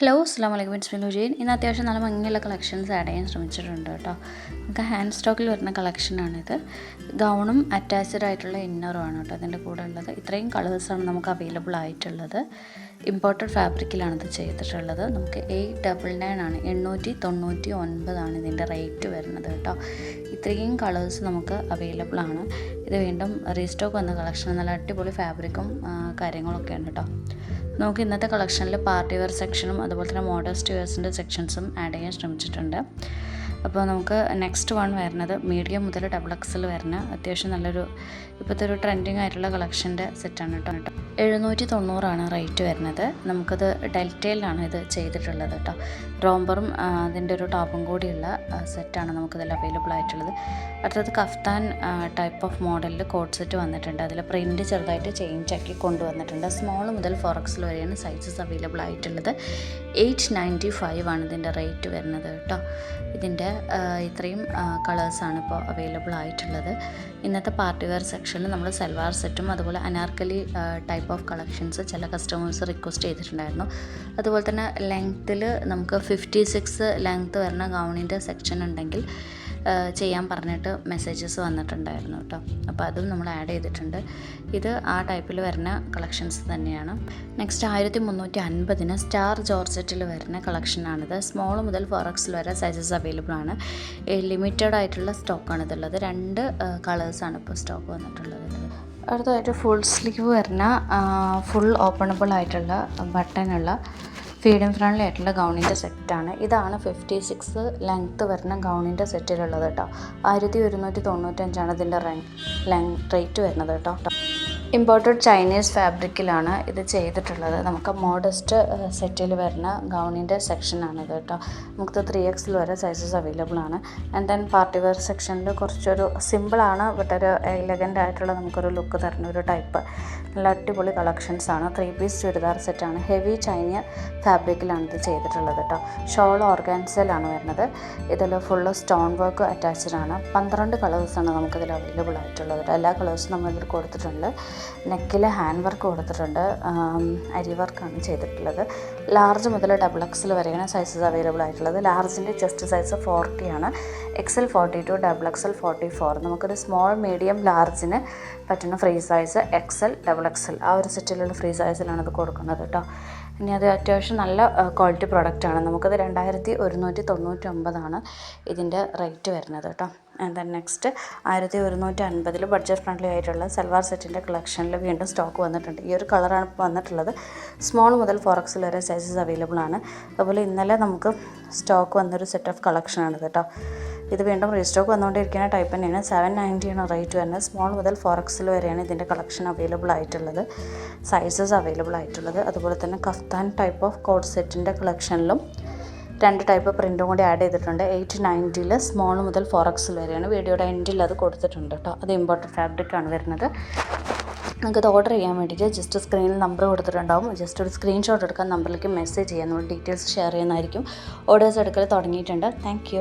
Hello അസ്സാം വലൈക്കും it's Minu ഇന്ന് അത്യാവശ്യം നല്ല ഭംഗിയുള്ള കളക്ഷൻസ് ആഡ് ചെയ്യാൻ ശ്രമിച്ചിട്ടുണ്ട് കേട്ടോ. നമുക്ക് ഹാൻഡ് സ്റ്റോക്കിൽ വരുന്ന കളക്ഷനാണിത് ഗൗണും അറ്റാച്ച്ഡ് ആയിട്ടുള്ള ഇന്നറും ആണ് കേട്ടോ അതിന്റെ കൂടെ ഉള്ളത്. ഇത്രയും കളേഴ്സാണ് നമുക്ക് അവൈലബിൾ ആയിട്ടുള്ളത്. ഇമ്പോർട്ടഡ് ഫാബ്രിക്കിലാണ് ഇത് ചെയ്തിട്ടുള്ളത്. നമുക്ക് എയ്റ്റ് ഡബിൾ നയൻ ആണ്. എണ്ണൂറ്റി തൊണ്ണൂറ്റി ഒൻപതാണ് ഇതിന്റെ റേറ്റ് വരുന്നത് കേട്ടോ. ഇത്രയും കളേഴ്സ് നമുക്ക് അവൈലബിൾ ആണ്. ഇത് വീണ്ടും റീസ്റ്റോക്ക് വന്ന കളക്ഷൻ നല്ല അടിപൊളി ഫാബ്രിക്കും കാര്യങ്ങളൊക്കെ ഉണ്ട് കേട്ടോ. നമുക്ക് ഇന്നത്തെ കളക്ഷനിൽ പാർട്ടി വെയർ സെക്ഷനും അതുപോലെ തന്നെ മോഡസ്റ്റ് വെയർസിന്റെ സെക്ഷൻസും ആഡ് ചെയ്യാൻ ശ്രമിച്ചിട്ടുണ്ട്. അപ്പോൾ നമുക്ക് നെക്സ്റ്റ് വൺ വരുന്നത് മീഡിയം മുതൽ ഡബിൾ എക്സൽ വരുന്ന അത്യാവശ്യം നല്ലൊരു ഇപ്പോഴത്തെ ഒരു ട്രെൻഡിങ് ആയിട്ടുള്ള കളക്ഷന്റെ സെറ്റാണ് കേട്ടോ. എഴുന്നൂറ്റി തൊണ്ണൂറാണ് റേറ്റ് വരുന്നത്. നമുക്കത് ഡെൽറ്റയിലാണ് ഇത് ചെയ്തിട്ടുള്ളത് കേട്ടോ റോംബറും അതിന്റെ ഒരു ടോപ്പും കൂടിയുള്ള സെറ്റാണ് നമുക്കിതിൽ അവൈലബിൾ ആയിട്ടുള്ളത്. അടുത്തത് കഫ്താൻ ടൈപ്പ് ഓഫ് മോഡലിൽ കോട്ട് സെറ്റ് വന്നിട്ടുണ്ട്. അതിൽ പ്രിന്റ് ചെറുതായിട്ട് ചേഞ്ച് ആക്കി കൊണ്ടുവന്നിട്ടുണ്ട്. സ്മോൾ മുതൽ ഫോറക്സിൽ വരെയാണ് സൈസസ് അവൈലബിൾ ആയിട്ടുള്ളത്. എയ്റ്റ് നയന്റി ഫൈവ് ആണ് ഇതിന്റെ റേറ്റ് വരുന്നത് കേട്ടോ ഇതിന്റെ ഇത്രയും കളേഴ്സാണ് ഇപ്പോൾ അവൈലബിൾ ആയിട്ടുള്ളത്. ഇന്നത്തെ പാർട്ടി വെയർ സെക്ഷനിൽ നമ്മൾ സൽവാർ സെറ്റും അതുപോലെ അനാർക്കലി ടൈപ്പ് ഓഫ് കളക്ഷൻസ് ചില കസ്റ്റമേഴ്സ് റിക്വസ്റ്റ് ചെയ്തിട്ടുണ്ടായിരുന്നു. അതുപോലെ തന്നെ ലെങ്ത്തിൽ നമുക്ക് ഫിഫ്റ്റി സിക്സ് ലെങ്ത്ത് വരുന്ന ഗൗണിന്റെ സെക്ഷൻ ഉണ്ടെങ്കിൽ ചെയ്യാൻ പറഞ്ഞിട്ട് മെസ്സേജസ് വന്നിട്ടുണ്ടായിരുന്നു കേട്ടോ അപ്പോൾ അതും നമ്മൾ ആഡ് ചെയ്തിട്ടുണ്ട്. ഇത് ആ ടൈപ്പിൽ വരുന്ന കളക്ഷൻസ് തന്നെയാണ്. നെക്സ്റ്റ് ആയിരത്തി മുന്നൂറ്റി അൻപതിന് സ്റ്റാർ ജോർജറ്റിൽ വരുന്ന കളക്ഷനാണിത് സ്മോൾ മുതൽ ഫോറക്സിൽ വരെ സൈസസ് അവൈലബിൾ ആണ്. ലിമിറ്റഡ് ആയിട്ടുള്ള സ്റ്റോക്കാണ് ഇതുള്ളത് രണ്ട് കളേഴ്സാണ് ഇപ്പോൾ സ്റ്റോക്ക് വന്നിട്ടുള്ളത്. അടുത്തതായിട്ട് ഫുൾ സ്ലീവ് വരുന്ന ഫുൾ ഓപ്പണബിൾ ആയിട്ടുള്ള ബട്ടണുള്ള ഫീഡും ഫ്രണ്ട്ലി ആയിട്ടുള്ള ഗൗണിന്റെ സെറ്റാണ് ഇതാണ് ഫിഫ്റ്റി സിക്സ് ലെങ്ത്ത് വരുന്ന ഗൗണിന്റെ സെറ്റിലുള്ളത് കേട്ടോ. ആയിരത്തി ഒരുന്നൂറ്റി തൊണ്ണൂറ്റഞ്ചാണ് ഇതിന്റെ ലെങ് റേറ്റ് വരുന്നത് കേട്ടോ. ഇമ്പോർട്ടഡ് ചൈനീസ് ഫാബ്രിക്കിലാണ് ഇത് ചെയ്തിട്ടുള്ളത്. നമുക്ക് മോഡസ്റ്റ് സെറ്റിൽ വരുന്ന ഗൗണിന്റെ സെക്ഷനാണ് ഇത് കേട്ടോ. നമുക്ക് ത്രീ എക്സിൽ വരെ സൈസസ് അവൈലബിൾ ആണ്. ആൻഡ് ദെൻ പാർട്ടി വെയർ സെക്ഷനിൽ കുറച്ചൊരു സിമ്പിളാണ് ബട്ട് ഒരു എലഗന്റ് ആയിട്ടുള്ള നമുക്കൊരു ലുക്ക് തരുന്ന ഒരു ടൈപ്പ് നല്ല അടിപൊളി കളക്ഷൻസ് ആണ്. ത്രീ പീസ് ചുരിദാർ സെറ്റാണ് ഹെവി ചൈന ഫാബ്രിക്കിലാണ് ഇത് ചെയ്തിട്ടുള്ളത് കേട്ടോ. ഷോൾ ഓർഗാൻസയിലാണ് വരുന്നത്. ഇതിൽ ഫുള്ള് സ്റ്റോൺ വർക്ക് അറ്റാച്ച്ഡ് ആണ്. പന്ത്രണ്ട് കളേഴ്സാണ് നമുക്കിതിൽ അവൈലബിൾ ആയിട്ടുള്ളത് എല്ലാ കളേഴ്സും നമ്മളിതിൽ കൊടുത്തിട്ടുണ്ട്. നെക്കിൽ ഹാൻഡ് വർക്ക് കൊടുത്തിട്ടുണ്ട്. അരി വർക്കാണ് ചെയ്തിട്ടുള്ളത്. ലാർജ് മുതൽ ഡബിൾ എക്സൽ വരെയാണ് സൈസസ് അവൈലബിൾ ആയിട്ടുള്ളത്. ലാർജിന്റെ ചെസ്റ്റ് സൈസ് ഫോർട്ടി ആണ്. XL forty two double XL forty four. നമുക്കൊരു സ്മോൾ മീഡിയം ലാർജിന് പറ്റുന്ന free size XL double XL. ആ ഒരു സെറ്റിലുള്ള ഫ്രീ സൈസിലാണ് ഇത് കൊടുക്കുന്നത് കേട്ടോ ഇനി അത് അത്യാവശ്യം നല്ല ക്വാളിറ്റി പ്രൊഡക്റ്റാണ് നമുക്കത് രണ്ടായിരത്തി ഒരുന്നൂറ്റി തൊണ്ണൂറ്റി ഒമ്പതാണ് ഇതിന്റെ റേറ്റ് വരുന്നത് കേട്ടോ ദെൻ നെക്സ്റ്റ് ആയിരത്തി ഒരുന്നൂറ്റി അൻപതിൽ ബഡ്ജറ്റ് ഫ്രണ്ട്ലി ആയിട്ടുള്ള സൽവാർ സെറ്റിന്റെ കളക്ഷനിൽ വീണ്ടും സ്റ്റോക്ക് വന്നിട്ടുണ്ട്. ഈ ഒരു കളറാണ് ഇപ്പോൾ വന്നിട്ടുള്ളത്. സ്മോൾ മുതൽ ഫോറക്സിൽ വരെ സൈസസ് അവൈലബിൾ ആണ്. അതുപോലെ ഇന്നലെ നമുക്ക് സ്റ്റോക്ക് വന്നൊരു സെറ്റ് ഓഫ് കളക്ഷനാണ് കേട്ടോ ഇത് വീണ്ടും റീസ്റ്റോക്ക് വന്നുകൊണ്ടിരിക്കുന്ന ടൈപ്പ് തന്നെയാണ്. സെവൻ നയന്റിയാണ് റേറ്റ് വരുന്നത്. സ്മോൾ മുതൽ ഫോറക്സിൽ വരെയാണ് ഇതിന്റെ കളക്ഷൻ അവൈലബിൾ ആയിട്ടുള്ളത്. സൈസസ് അവൈലബിൾ ആയിട്ടുള്ളത്. അതുപോലെ തന്നെ കഫ്താൻ ടൈപ്പ് ഓഫ് കോഡ് സെറ്റിന്റെ കളക്ഷനിലും രണ്ട് ടൈപ്പ് പ്രിന്റും കൂടി ആഡ് ചെയ്തിട്ടുണ്ട്. എയ്റ്റ് നയന്റിയിൽ സ്മോൾ മുതൽ ഫോറക്സിൽ വരെയാണ് വീഡിയോയുടെ എൻഡിൽ അത് കൊടുത്തിട്ടുണ്ട് കേട്ടോ അത് ഇമ്പോർട്ടന്റ് ഫാബ്രിക്കാണ് വരുന്നത്. നിങ്ങൾക്കത് ഓർഡർ ചെയ്യാൻ വേണ്ടിയിട്ട് ജസ്റ്റ് സ്ക്രീനിൽ നമ്പർ കൊടുത്തിട്ടുണ്ടാവും. ജസ്റ്റ് ഒരു സ്ക്രീൻഷോട്ട് എടുക്കാൻ നമ്പറിലേക്ക് മെസ്സേജ് ചെയ്യാൻ നമ്മൾ ഡീറ്റെയിൽസ് ഷെയർ ചെയ്യുന്നതായിരിക്കും. ഓർഡേഴ്സ് എടുക്കൽ തുടങ്ങിയിട്ടുണ്ട്. താങ്ക്